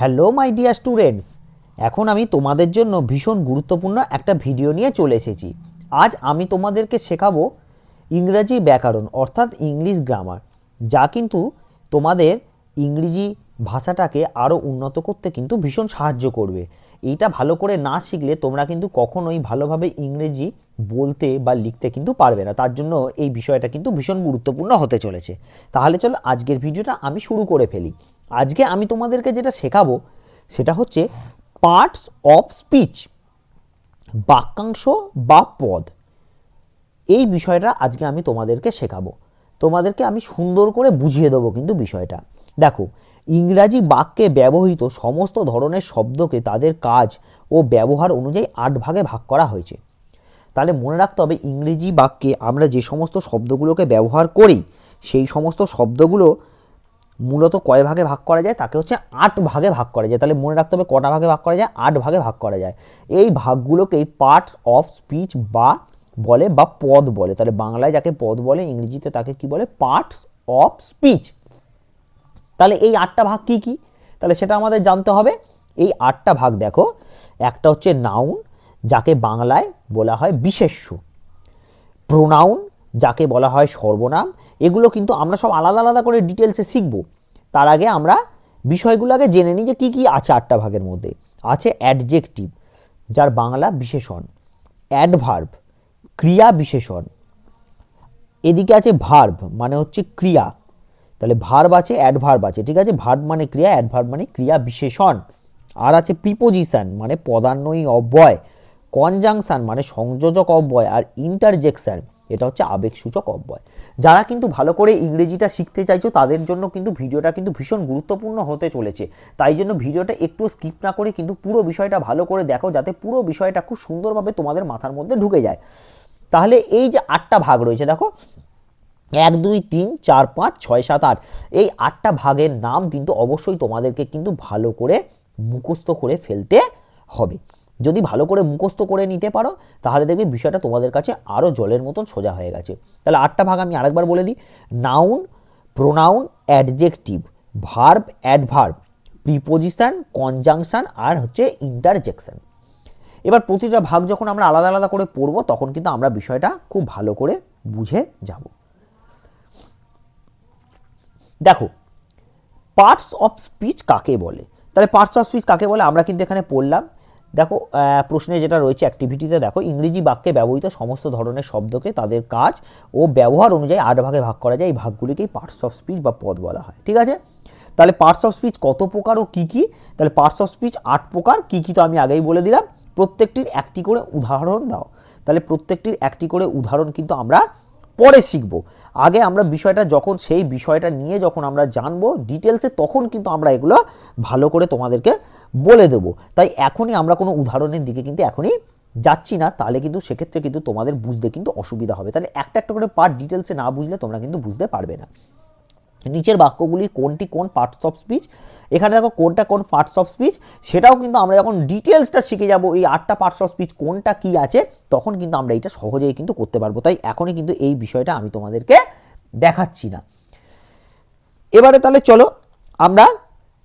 Hello my dear students এখন আমি তোমাদের জন্য ভীষণ গুরুত্বপূর্ণ একটা ভিডিও নিয়ে চলে এসেছি। আজ আমি তোমাদেরকে শেখাবো ইংরেজি ব্যাকরণ, অর্থাৎ ইংলিশ গ্রামার, যা কিন্তু তোমাদের ইংরেজি ভাষাটাকে আরও উন্নত করতে কিন্তু ভীষণ সাহায্য করবে। এইটা ভালো করে না শিখলে তোমরা কিন্তু কখনোই ভালোভাবে ইংরেজি বলতে বা লিখতে কিন্তু পারবে না। তার জন্য এই বিষয়টা কিন্তু ভীষণ গুরুত্বপূর্ণ হতে চলেছে। তাহলে চলো আজকের ভিডিওটা আমি শুরু করে ফেলি। আজকে আমি তোমাদেরকে যেটা শেখাবো, সেটা হচ্ছে পার্টস অফ স্পিচ বাক্যাংশ বা পদ। এই বিষয়টা আজকে আমি তোমাদেরকে শেখাবো। তোমাদেরকে আমি সুন্দর করে বুঝিয়ে দেবো কিন্তু বিষয়টা। দেখো, ইংরাজি বাক্যে ব্যবহৃত সমস্ত ধরনের শব্দকে তাদের কাজ ও ব্যবহার অনুযায়ী আট ভাগে ভাগ করা হয়েছে। তাহলে মনে রাখতে হবে ইংরেজি বাক্যে আমরা যে সমস্ত শব্দগুলোকে ব্যবহার করি, সেই সমস্ত শব্দগুলো মূলত কয় ভাগে ভাগ করা যায়? তাকে হচ্ছে আট ভাগে ভাগ করা যায়। তাহলে মনে রাখতে হবে কটা ভাগে ভাগ করা যায়? আট ভাগে ভাগ করা যায়। এই ভাগগুলোকেই পার্টস অফ স্পিচ বা বলে বা পদ বলে। তাহলে বাংলায় যাকে পদ বলে, ইংরেজিতে তাকে কি বলে? পার্টস অফ স্পিচ তাহলে এই আটটা ভাগ কি কি? তাহলে সেটা আমাদের জানতে হবে। এই আটটা ভাগ দেখো। একটা হচ্ছে নাউন যাকে বাংলায় বলা হয় বিশেষ্য। প্রোনাউন যাকে বলা হয় সর্বনাম, এগুলো কিন্তু আমরা সব আলাদা আলাদা করে ডিটেলসে শিখব। তার আগে আমরা বিষয়গুলো আগে জেনে নিই যে কী কী আছে আটটা ভাগের মধ্যে। আছে অ্যাডজেক্টিভ যার বাংলা বিশেষণ। অ্যাডভার্ব ক্রিয়া বিশেষণ। এদিকে আছে ভার্ব মানে হচ্ছে ক্রিয়া। তাহলে ভার্ব আছে অ্যাডভার্ব আছে, ঠিক আছে? ভার্ব মানে ক্রিয়া অ্যাডভার্ব মানে ক্রিয়া বিশেষণ। আর আছে প্রিপোজিশন মানে পদান্বয়ী অব্যয়। কনজাংশন মানে সংযোজক অব্যয় আর ইন্টারজেকশন এটা হচ্ছে আবেগসূচক অব্যয়। যারা কিন্তু ভালো করে ইংরেজিটা শিখতে চাইছো, তাদের জন্য কিন্তু ভিডিওটা কিন্তু ভীষণ গুরুত্বপূর্ণ হতে চলেছে। তাই জন্য ভিডিওটা একটু স্কিপ না করে কিন্তু পুরো বিষয়টা ভালো করে দেখো, যাতে পুরো বিষয়টা খুব সুন্দরভাবে তোমাদের মাথার মধ্যে ঢুকে যায়। তাহলে এই যে আটটা ভাগ রয়েছে, দেখো। এক, দুই, তিন, চার, পাঁচ, ছয়, সাত, আট। এই আটটা ভাগের নাম কিন্তু অবশ্যই তোমাদেরকে কিন্তু ভালো করে মুখস্থ করে ফেলতে হবে। যদি ভালো করে মুখস্থ করে নিতে পারো, তাহলে দেখবে বিষয়টা তোমাদের কাছে আরও জলের মতন সোজা হয়ে গেছে। তাহলে আটটা ভাগ আমি আরেকবার বলে দিই। Noun pronoun adjective verb adverb preposition conjunction আর হচ্ছে ইন্টারজেকশন এবার প্রতিটা ভাগ যখন আমরা আলাদা আলাদা করে পড়ব, তখন কিন্তু আমরা বিষয়টা খুব ভালো করে বুঝে যাব। দেখো পার্টস অফ স্পিচ কাকে বলে? তাহলে পার্টস অফ স্পিচ কাকে বলে? আমরা কিন্তু এখানে পড়লাম। দেখো প্রশ্নে যেটা রয়েছে অ্যাক্টিভিটিতে দেখো, ইংরেজি বাক্যে ব্যবহৃত সমস্ত ধরনের শব্দকে তাদের কাজ ও ব্যবহার অনুযায়ী আট ভাগে ভাগ করা যায়। এই ভাগগুলিকেই পার্টস অফ স্পিচ বা পদ বলা হয়, ঠিক আছে? তাহলে পার্টস অফ স্পিচ কত প্রকার ও কী কী? তাহলে পার্টস অফ স্পিচ আট প্রকার, কী কী তো আমি আগেই বলে দিলাম। প্রত্যেকটির একটি করে উদাহরণ দাও। তাহলে প্রত্যেকটির একটি করে উদাহরণ কিন্তু আমরা পরে শিখব। আগে আমরা বিষয়টা যখন সেই বিষয়টা নিয়ে যখন আমরা জানব ডিটেলসে তখন কিন্তু আমরা এগুলো ভালো করে তোমাদেরকে বলে দেব। তাই এখনই আমরা কোনো উদাহরণের দিকে কিন্তু এখনই যাচ্ছি না, তাহলে কিন্তু সেক্ষেত্রে কিন্তু তোমাদের বুঝতে কিন্তু অসুবিধা হবে। তাহলে একটা একটা করে পার্ট ডিটেলসে না বুঝলে তোমরা কিন্তু বুঝতে পারবে না। নিচের বাক্যগুলি কোনটি কোন পার্টস অফ স্পিচ এখানে দেখো কোনটা কোন পার্টস অফ স্পিচ সেটাও কিন্তু আমরা যখন ডিটেলসটা শিখে যাব, এই আটটা পার্টস অফ স্পিচ কোনটা কি আছে, তখন কিন্তু আমরা এটা সহজেই কিন্তু করতে পারব। তাই এখনই কিন্তু এই বিষয়টা আমি তোমাদেরকে দেখাচ্ছি না। এবারে তাহলে চলো আমরা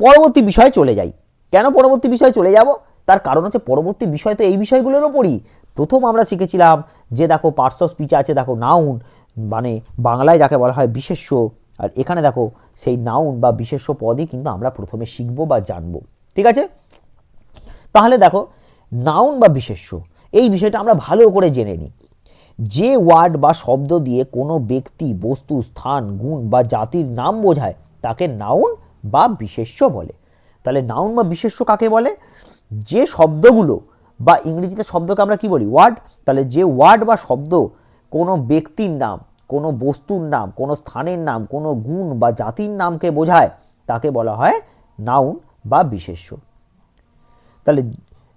পরবর্তী বিষয়ে চলে যাই। কেন পরবর্তী বিষয়ে চলে যাব? তার কারণ হচ্ছে পরবর্তী বিষয় তো এই বিষয়গুলোর ওপরই। প্রথম আমরা শিখেছিলাম যে দেখো পার্টস অফ স্পিচ আছে, দেখো নাউন মানে বাংলায় যাকে বলা হয় বিশেষ্য। আর এখানে দেখো, সেই নাউন বা বিশেষ্য পদই কিন্তু আমরা প্রথমে শিখব বা জানব। ঠিক আছে? তাহলে দেখো নাউন বা বিশেষ্য, এই বিষয়টা আমরা ভালো করে জেনে নিই। যে ওয়ার্ড বা শব্দ দিয়ে কোনো ব্যক্তি বস্তু, স্থান, গুণ বা জাতির নাম বোঝায়, তাকে নাউন বা বিশেষ্য বলে। তাহলে নাউন বা বিশেষ্য কাকে বলে? যে শব্দগুলো বা ইংরেজিতে শব্দকে আমরা কি বলি? ওয়ার্ড তাহলে যে ওয়ার্ড বা শব্দ কোনো ব্যক্তির নাম কোনো বস্তুর নাম, কোনো স্থানের নাম, কোনো গুণ বা জাতির নামকে বোঝায়, তাকে বলা হয় নাউন বা বিশেষ্য। তাহলে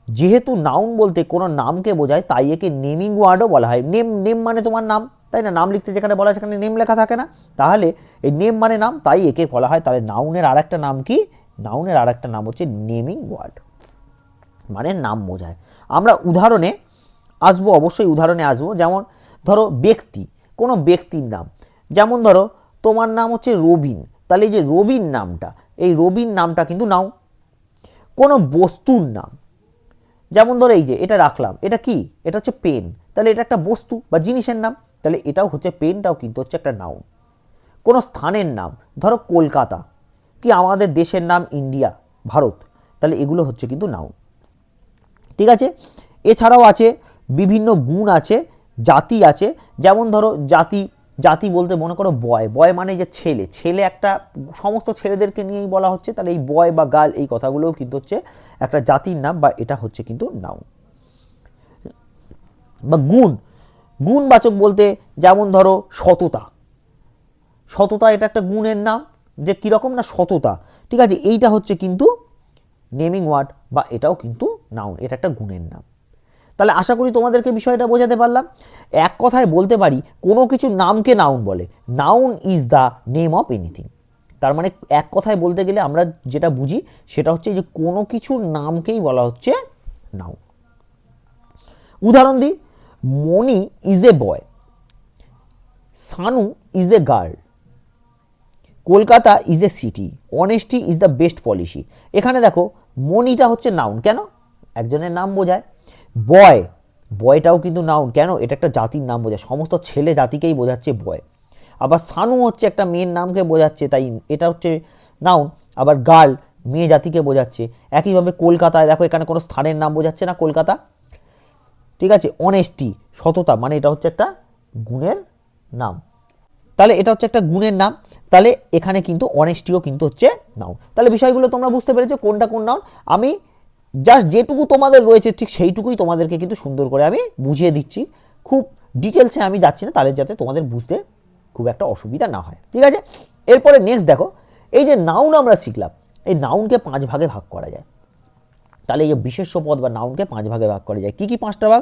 যেহেতু নাউন বলতে কোনো নামকে বোঝায়, তাই একে নেমিং ওয়ার্ডও বলা হয়। নেম নেম মানে তোমার নাম, তাই না? নাম লিখতে যেখানে বলা সেখানে নেম লেখা থাকে না। তাহলে এই নেম মানে নাম, তাই একে বলা হয়। তাহলে নাউনের আর একটা নাম কি? নাউনের আর একটা নাম হচ্ছে নেমিং ওয়ার্ড মানে নাম বোঝায়। আমরা উদাহরণে আসব, অবশ্যই উদাহরণে আসব। যেমন ধরো ব্যক্তি কোনো ব্যক্তির নাম। যেমন ধরো, তোমার নাম হচ্ছে রবিন। তাহলে এই যে রবিন নামটা, এই রবিন নামটা কিন্তু নাও। কোনো বস্তুর নাম। যেমন ধরো এই যে, এটা রাখলাম। এটা কি? এটা হচ্ছে পেন। তাহলে এটা একটা বস্তু বা জিনিসের নাম। তাহলে এটাও হচ্ছে পেনটাও কিন্তু হচ্ছে একটা নাউন কোনো স্থানের নাম। ধরো কলকাতা। কি আমাদের দেশের নাম ইন্ডিয়া, ভারত। তাহলে এগুলো হচ্ছে কিন্তু নাউন ঠিক আছে? এছাড়াও আছে, বিভিন্ন গুণ আছে। জাতি আছে। যেমন ধরো জাতি জাতি বলতে মনে করো বয়। বয় মানে যে ছেলে। ছেলে একটা, সমস্ত ছেলেদেরকে নিয়েই বলা হচ্ছে। তাহলে এই বয় বা গার্ল এই কথাগুলোও কিন্তু হচ্ছে একটা জাতির নাম বা এটা হচ্ছে কিন্তু নাউন বা গুণ। গুণবাচক বলতে যেমন ধরো সততা। সততা এটা একটা গুণের নাম যে কীরকম না সততা। ঠিক আছে, এইটা হচ্ছে কিন্তু নেমিং ওয়ার্ড বা এটাও কিন্তু নাউন এটা একটা গুণের নাম। তাহলে আশা করি তোমাদেরকে বিষয়টা বোঝাতে পারলাম। এক কথায় বলতে পারি, কোনো কিছু নামকে নাউন বলে। Noun is the name of anything তার মানে এক কথায় বলতে গেলে আমরা যেটা বুঝি, সেটা হচ্ছে যে কোনো কিছুর নামকেই বলা হচ্ছে নাউন উদাহরণ দিই Moni is a boy Sanu is a girl Kolkata is a city honesty is the best policy এখানে দেখো মনিটা হচ্ছে নাউন কেন? একজনের নাম বোঝায়। বয়, বয়টাও কিন্তু নাউন কেন? এটা একটা জাতির নাম বোঝায়, সমস্ত ছেলে জাতিকেই বোঝাচ্ছে বয়। আবার সানু হচ্ছে একটা মেয়ের নামকে বোঝাচ্ছে, তাই এটা হচ্ছে নাউন। আবার গার্ল, মেয়ে জাতিকে বোঝাচ্ছে। একইভাবে কলকাতায়, দেখো এখানে কোনো স্থানের নাম বোঝাচ্ছে না কলকাতা? ঠিক আছে অনেস্টি সততা মানে এটা হচ্ছে একটা গুণের নাম। তাহলে এটা হচ্ছে একটা গুণের নাম, তাহলে এখানে কিন্তু অনেস্টিও কিন্তু হচ্ছে নাউন। তাহলে বিষয়গুলো তোমরা বুঝতে পেরেছ, কোনটা কোন নাউন? আমি জাস্ট যেটুকু তোমাদের রয়েছে, ঠিক সেইটুকুই তোমাদেরকে কিন্তু সুন্দর করে আমি বুঝিয়ে দিচ্ছি। খুব ডিটেলসে আমি যাচ্ছি না, তাহলে যাতে তোমাদের বুঝতে খুব একটা অসুবিধা না হয়। ঠিক আছে? এরপরে নেক্সট দেখো, এই যে নাউন আমরা শিখলাম, এই নাউনকে পাঁচ ভাগে ভাগ করা যায়। তাহলে এই বিশেষ্য পদ বা নাউনকে পাঁচ ভাগে ভাগ করা যায়। কী কী পাঁচটা ভাগ?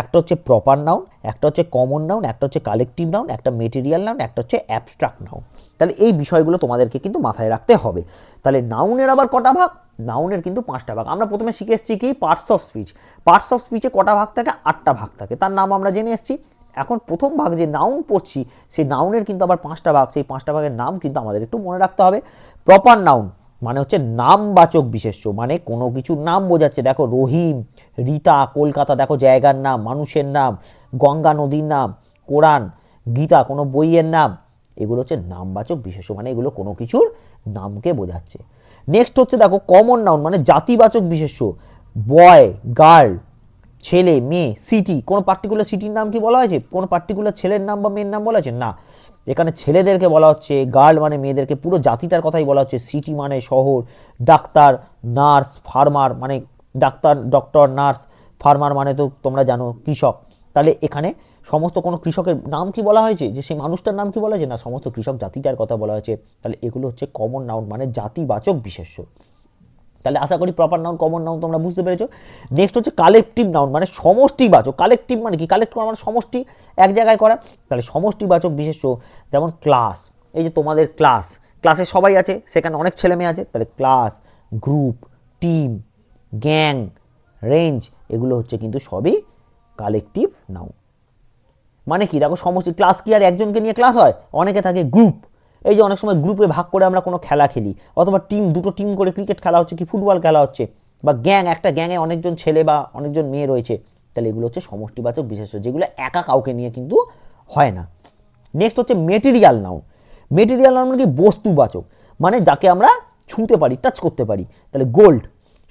একটা হচ্ছে প্রপার নাউন একটা হচ্ছে কমন নাউন একটা হচ্ছে কালেকটিভ নাউন একটা মেটেরিয়াল নাউন একটা হচ্ছে অ্যাবস্ট্রাক্ট নাউন তাহলে এই বিষয়গুলো তোমাদেরকে কিন্তু মাথায় রাখতে হবে। তাহলে নাউনের আবার কটা ভাগ? নাউনের কিন্তু পাঁচটা ভাগ। আমরা প্রথমে শিখে এসেছি কি? Parts of speech parts of স্পিচে কটা ভাগ থাকে? আটটা ভাগ থাকে। তার নাম আমরা জেনে এসেছি। এখন প্রথম ভাগ যে নাউন পড়ছি, সেই নাউনের কিন্তু আবার পাঁচটা ভাগ। সেই পাঁচটা ভাগের নাম কিন্তু আমাদের একটু মনে রাখতে হবে। প্রপার নাউন মানে হচ্ছে নামবাচক বিশেষ্য মানে কোনো কিছুর নাম বোঝাচ্ছে। দেখো রহিম, রীতা, কলকাতা, দেখো জায়গার নাম, মানুষের নাম, গঙ্গা নদীর নাম কোরআন গীতা, কোনো বইয়ের নাম। এগুলো হচ্ছে নামবাচক বিশেষ্য মানে এগুলো কোনো কিছুর নামকে বোঝাচ্ছে। নেক্সট হচ্ছে দেখো কমন নাউন মানে জাতিবাচক বিশেষ্য বয় গার্ল ছেলে, মেয়ে সিটি কোনো পার্টিকুলার সিটির নাম কি বলা হয়েছে? কোনো পার্টিকুলার ছেলের নাম বা মেয়ের নাম বলা হয়েছে? না। এখানে ছেলেদেরকে বলা হচ্ছে, গার্ল মানে মেয়েদেরকে, পুরো জাতিটার কথাই বলা হচ্ছে, সিটি মানে শহর, ডাক্তার, নার্স, ফার্মার মানে ডাক্তার, ডক্টর, নার্স, ফার্মার মানে তো তোমরা জানো, কৃষক। তাহলে এখানে সমস্ত কোনো কৃষকের নাম কি বলা হয়েছে? যে সেই মানুষটার নাম কি বলা হয়েছে? না, সমস্ত কৃষক জাতিটার কথা বলা হয়েছে। তাহলে এগুলো হচ্ছে কমন নাউন মানে জাতিবাচক বিশেষ্য। তাহলে আশা করি প্রপার নাউন কমন নাউন তোমরা বুঝতে পেরেছ। নেক্সট হচ্ছে কালেকটিভ নাউন মানে সমষ্টিবাচক কালেকটিভ মানে কি? কালেক্ট করা মানে সমষ্টি, এক জায়গায় করা। তাহলে সমষ্টিবাচক বিশেষ যেমন ক্লাস এই যে তোমাদের ক্লাস ক্লাসে সবাই আছে, সেখানে অনেক ছেলে মেয়ে আছে। তাহলে class group team gang range এগুলো হচ্ছে কিন্তু সবই কালেকটিভ নাউন মানে কি? দেখো সমষ্টি ক্লাস কি আর একজনকে নিয়ে ক্লাস হয়? অনেকে থাকে গ্রুপ এই যে অনেক সময় গ্রুপে ভাগ করে আমরা কোনো খেলা খেলি, অথবা টিম দুটো টিম করে ক্রিকেট খেলা হচ্ছে কি ফুটবল খেলা হচ্ছে, বা গ্যাং একটা গ্যাংয়ে অনেকজন ছেলে বা অনেকজন মেয়ে রয়েছে, তাহলে এগুলো হচ্ছে সমষ্টিবাচক বিশেষ্য যেগুলো একা কাউকে নিয়ে কিন্তু হয় না। নেক্সট হচ্ছে মেটেরিয়াল নাউন মেটেরিয়াল নাউন মানে কি? বস্তুবাচক মানে যাকে আমরা ছুঁতে পারি টাচ করতে পারি। তাহলে গোল্ড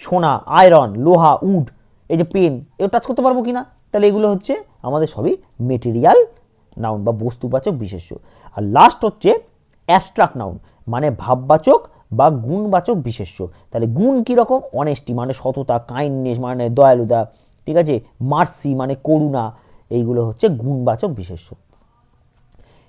সোনা আয়রন লোহা, উড, এই যে পেন এও টাচ করতে পারব কি না তাহলে এগুলো হচ্ছে আমাদের সবই মেটেরিয়াল নাউন বা বস্তুবাচক বিশেষ্য আর লাস্ট হচ্ছে অ্যাবস্ট্রাক্ট নাউন মানে ভাববাচক বা গুণবাচক বিশেষ্য। তাহলে গুণ কীরকম অনেস্টি মানে সততা কাইন্ডনেস মানে দয়ালুতা, ঠিক আছে? মার্সি মানে করুণা, এইগুলো হচ্ছে গুণবাচক বিশেষ্য।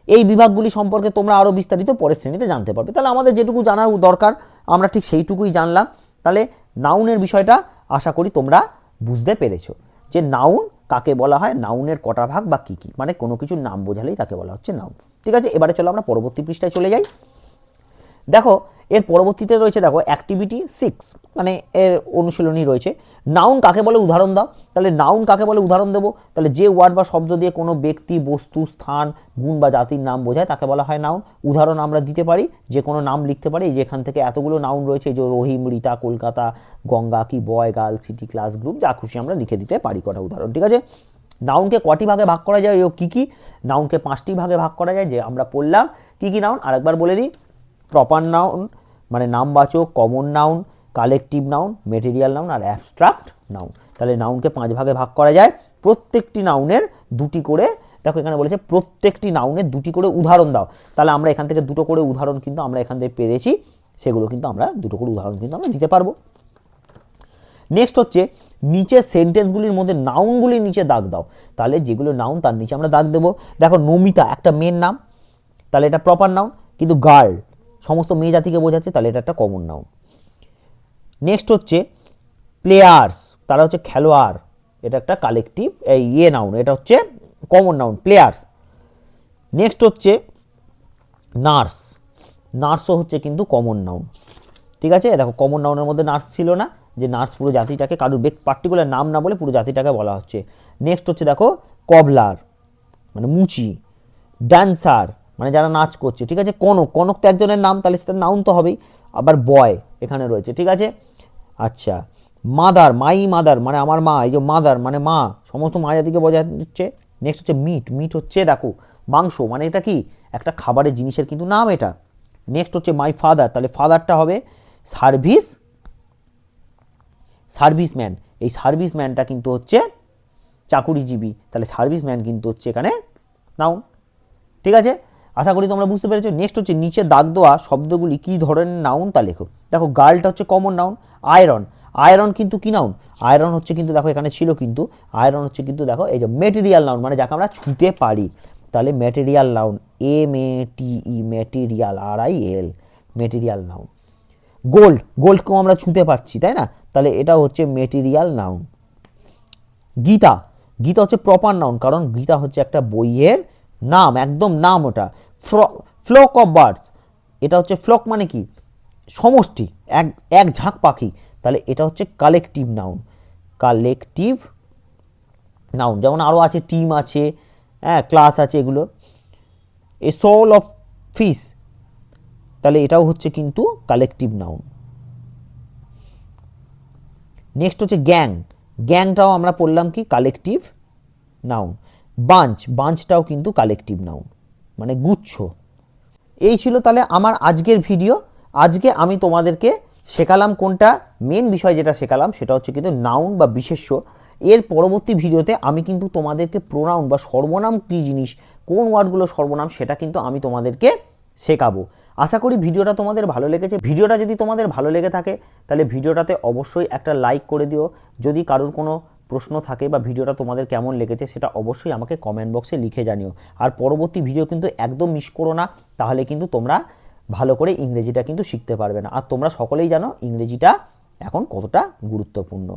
এই বিভাগগুলি সম্পর্কে তোমরা আরও বিস্তারিত পরের শ্রেণীতে জানতে পারবে। তাহলে আমাদের যেটুকু জানার দরকার, আমরা ঠিক সেইটুকুই জানলাম। তাহলে নাউনের বিষয়টা আশা করি তোমরা বুঝতে পেরেছ। যে নাউন কাকে বলা হয়? নাউনের কটা ভাগ বা কী কী? মানে কোনো কিছুর নাম বোঝালেই তাকে বলা হচ্ছে নাউন। ঠিক আছে? এবারে চলো আমরা পরবর্তী পৃষ্ঠায় চলে যাই। দেখো, এর পরবর্তীতে রয়েছে দেখো অ্যাক্টিভিটি সিক্স মানে এর অনুশীলনী রয়েছে। নাউন কাকে বলে? উদাহরণ দাও। তাহলে নাউন কাকে বলে? উদাহরণ দেবো। তাহলে যে ওয়ার্ড বা শব্দ দিয়ে কোনো ব্যক্তি, বস্তু, স্থান, গুণ বা জাতির নাম বোঝায়, তাকে বলা হয় নাউন উদাহরণ আমরা দিতে পারি, যে কোনো নাম লিখতে পারি এই যে এখান থেকে এতগুলো নাউন রয়েছে যে রহিম, রীতা, কলকাতা, গঙ্গা, কি boy girl city class group যা খুশি আমরা লিখে দিতে পারি কটা উদাহরণ, ঠিক আছে? নাউনকে কটি ভাগে ভাগ করা যায় ও কী কী? নাউনকে পাঁচটি ভাগে ভাগ করা যায়, যে আমরা পড়লাম। কী কী নাউন আরেকবার বলে দিই। প্রপার নাউন মানে নামবাচক common noun collective noun material noun আর অ্যাবস্ট্রাক্ট নাউন তাহলে নাউনকে পাঁচ ভাগে ভাগ করা যায়। প্রত্যেকটি নাউনের দুটি করে, দেখো এখানে বলেছে, প্রত্যেকটি নাউনের দুটি করে উদাহরণ দাও। তাহলে আমরা এখান থেকে দুটো করে উদাহরণ কিন্তু আমরা এখান থেকে পেরেছি। সেগুলো কিন্তু আমরা, দুটো করে উদাহরণ কিন্তু আমরা দিতে পারব। নেক্সট হচ্ছে, নিচের সেন্টেন্সগুলির মধ্যে নাউনগুলির নিচে দাগ দাও। তাহলে যেগুলো নাউন তার নিচে আমরা দাগ দেবো। দেখো, নমিতা একটা মেয়ের নাম, তাহলে এটা প্রপার নাউন কিন্তু গার্ল সমস্ত মেয়ে জাতিকে বোঝাচ্ছে, তাহলে এটা একটা কমন নাউন নেক্সট হচ্ছে প্লেয়ার্স তারা হচ্ছে খেলোয়াড়, এটা একটা কালেকটিভ ইয়ে নাউন এটা হচ্ছে কমন নাউন প্লেয়ার নেক্সট হচ্ছে নার্স নার্সও হচ্ছে কিন্তু কমন নাউন ঠিক আছে? দেখো কমন নাউনের মধ্যে নার্স ছিল না যে নার্স পুরো জাতিটাকে কারোর পার্টিকুলার নাম না বলে পুরো জাতিটাকে বলা হচ্ছে। নেক্সট হচ্ছে দেখো, কবলার মানে মুচি ড্যান্সার মানে যারা নাচ করছে, ঠিক আছে? কনক কনক তো একজনের নাম, তাহলে সেটা নাউন তো হবেই। আবার বয় এখানে রয়েছে, ঠিক আছে? আচ্ছা মাদার মাই মাদার মানে আমার মা, এই যে মাদার মানে মা, সমস্ত মা জাতিকে বোঝাচ্ছে নেক্সট হচ্ছে মিট মিট হচ্ছে দেখো, মাংস মানে এটা কি? একটা খাবারের জিনিসের কিন্তু নাম এটা। নেক্সট হচ্ছে মাই ফাদার তাহলে ফাদারটা হবে সার্ভিস সার্ভিসম্যান। এই সার্ভিসম্যানটা কিন্তু হচ্ছে চাকুরিজীবী। তাহলে সার্ভিসম্যান কিন্তু হচ্ছে এখানে নাউন ঠিক আছে? আশা করি তোমরা বুঝতে পেরেছ। নেক্সট হচ্ছে নিচে দাগ দেওয়া শব্দগুলি কী ধরনের নাউন তা লেখো। দেখো গার্লটা হচ্ছে কমন নাউন আয়রন আয়রন কিন্তু কি নাউন আয়রন হচ্ছে কিন্তু দেখো, এখানে ছিল কিন্তু। আয়রন হচ্ছে কিন্তু দেখো, এই যে মেটেরিয়াল নাউন মানে যাকে আমরা ছুঁতে পারি। তাহলে material noun M A T E material R I L material noun gold গোল্ডকেও আমরা ছুঁতে পারছি, তাই না? তাহলে এটা হচ্ছে মেটেরিয়াল নাউন গীতা গীতা হচ্ছে প্রপার নাউন কারণ গীতা হচ্ছে একটা বইয়ের নাম, একদম নাম ওটা। ফ্লক অফ বার্ডস এটা হচ্ছে ফ্লক মানে কি? সমষ্টি, এক এক ঝাঁক পাখি। তাহলে এটা হচ্ছে কালেকটিভ নাউন কালেকটিভ নাউন যেমন আরও আছে টিম আছে হ্যাঁ ক্লাস আছে এগুলো। এ সোল অফ ফিস তাহলে এটাও হচ্ছে কিন্তু কালেকটিভ নাউন নেক্সট হচ্ছে গ্যাং গ্যাংটাও আমরা পড়লাম কি? কালেকটিভ নাউন বাঞ্চ বাঞ্চটাও কিন্তু কালেকটিভ নাউন মানে গুচ্ছ। এই ছিল তাহলে আমার আজকের ভিডিও আজকে আমি তোমাদেরকে শেখালাম কোনটা? মেন বিষয় যেটা শেখালাম সেটা হচ্ছে কিন্তু নাউন বা বিশেষ্য। এর পরবর্তী ভিডিওতে আমি কিন্তু তোমাদেরকে প্রোনাউন বা সর্বনাম কী জিনিস, কোন ওয়ার্ডগুলো সর্বনাম সেটা কিন্তু আমি তোমাদেরকে শেখাবো। আশা করি ভিডিওটা তোমাদের ভালো লেগেছে। ভিডিওটা যদি তোমাদের ভালো লেগে থাকে, তাহলে ভিডিওটাতে অবশ্যই একটা লাইক করে দিও। যদি কারোর কোনো প্রশ্ন থাকে বা ভিডিওটা তোমাদের কেমন লেগেছে, সেটা অবশ্যই আমাকে কমেন্ট বক্সে লিখে জানিও। আর পরবর্তী ভিডিও কিন্তু একদম মিস করো না, তাহলে কিন্তু তোমরা ভালো করে ইংরেজিটা কিন্তু শিখতে পারবে না। আর তোমরা সকলেই জানো ইংরেজিটা এখন কতটা গুরুত্বপূর্ণ।